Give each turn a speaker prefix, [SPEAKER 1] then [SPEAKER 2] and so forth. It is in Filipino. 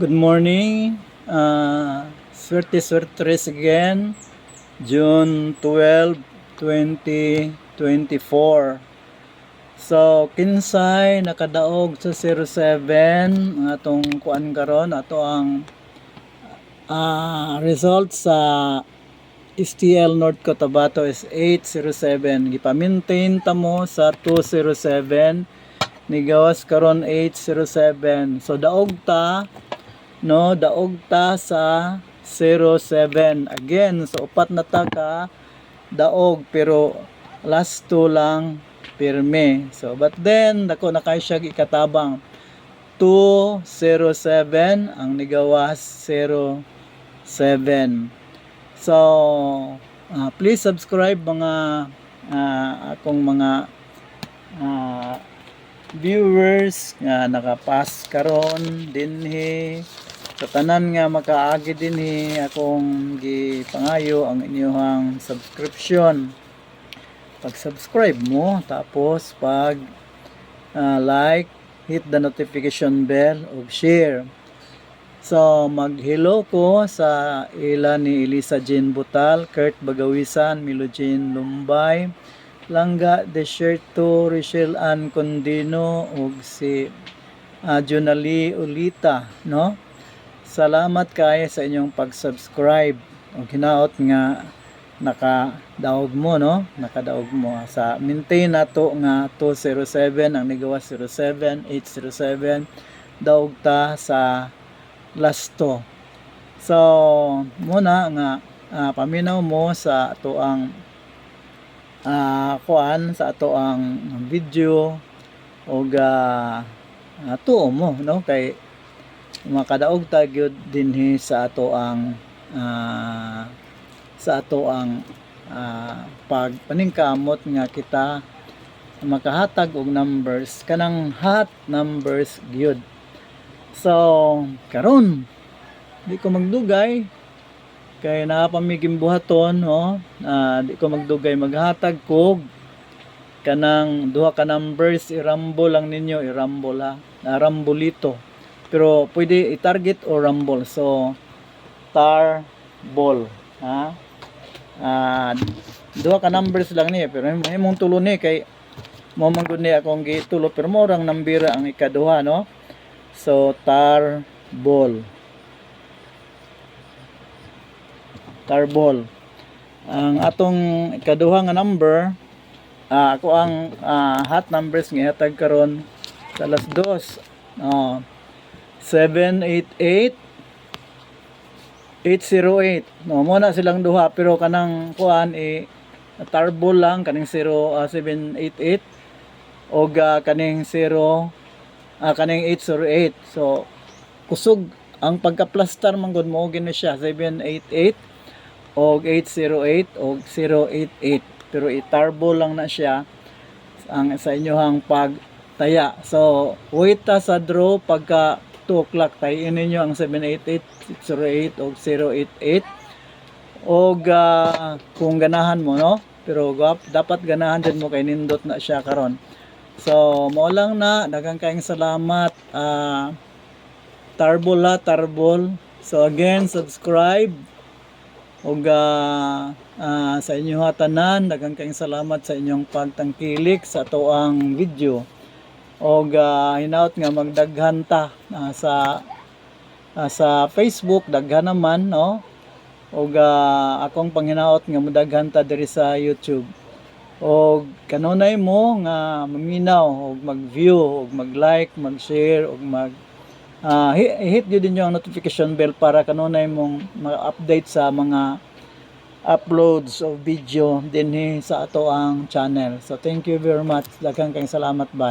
[SPEAKER 1] Good morning. Uh, swerte Swertres again. June 12, 2024. So, kinsay nakadaog sa 07 ang atong kuan karon ato ang ah, result sa STL North Cotabato is 807 gipa-maintain ta mo sa 207 nigawas karon 807 so daog ta no? Daog ta sa 07 again so upat na ta ka daog pero last two lang pirme so but then dako na kay siya ikatabang 207 ang nigawas 07 so ah, please subscribe mga ah, akong mga ah, viewers nga nakapas karon dinhi sa tanan nga makaagi dinhi akong gipangayo ang inyong subscription pag-subscribe mo tapos pag ah, like hit the notification bell o share So, mag-hello ko sa ila ni Elisa Jean Butal, Kurt Bagawisan, Milo Jean Lumbay, Langga Desierto, Richelle Ann Condino, ug si uh, Junali Ulita, no? Salamat kayo sa inyong pag-subscribe. O hinaot nga nakadaog mo, no? Nakadaog mo. Sa maintain nato nga 207, ang nigawa 07, 807, daog ta sa last to. So, muna nga ah, paminaw mo sa ato ang ah, kuan sa ato ang video o ga ato mo no kay makadaog ta gyud dinhi sa ato ang ah, sa ato ang ah, pagpaningkamot nga kita makahatag og numbers. Kanang hot numbers gyud. So, karon di ko magdugay. Kay napamiging buhaton no Ah, di ko magdugay maghatag kog kanang duha ka numbers irambo lang ninyo irambo ha. Uh, rambolito pero pwede i-target o rumble so tar ball ha Ah, duha ka numbers lang ni pero imong tulo ni kay mo man gud ni akong gitulo pero mo rang nambira ang ikaduha no So, tar ball. Tar ball. Ang atong ikaduha nga number, ah, ako ang ah, hot numbers nga hatag karon sa alas dos. Oh, 788 808. No, mo na silang duha pero kanang kuan eh tarbol lang kaning 0 ah, 788 o kaning 0 ah, kaning 808 so kusog ang pagka-plaster man gud mo gino siya 788 og 808 og 088 pero i-turbo lang na siya ang sa inyohang pagtaya. So wait ta sa draw pagka 2 o'clock tayin ninyo ang 788 608 og 088 og ah, kung ganahan mo no pero dapat ganahan din mo kay nindot na siya karon So, mo lang na, daghang kayong salamat. ah tarbol ha, tarbol. So again, subscribe. Og ah, ah, sa inyo ha tanan, daghang kayong salamat sa inyong pagtangkilik sa tuang video. Og ah, hinaut nga magdaghan ta ah, sa ah, sa Facebook daghan naman no. Og ah, akong panghinaot nga modaghan ta diri sa YouTube og kanunay mo nga maminaw og mag-view og mag-like, mag-share og mag ah, hi- hit gyud din yung notification bell para kanunay mong ma-update sa mga uploads of video dinhi sa ato ang channel. So thank you very much. Daghang kayong salamat bye.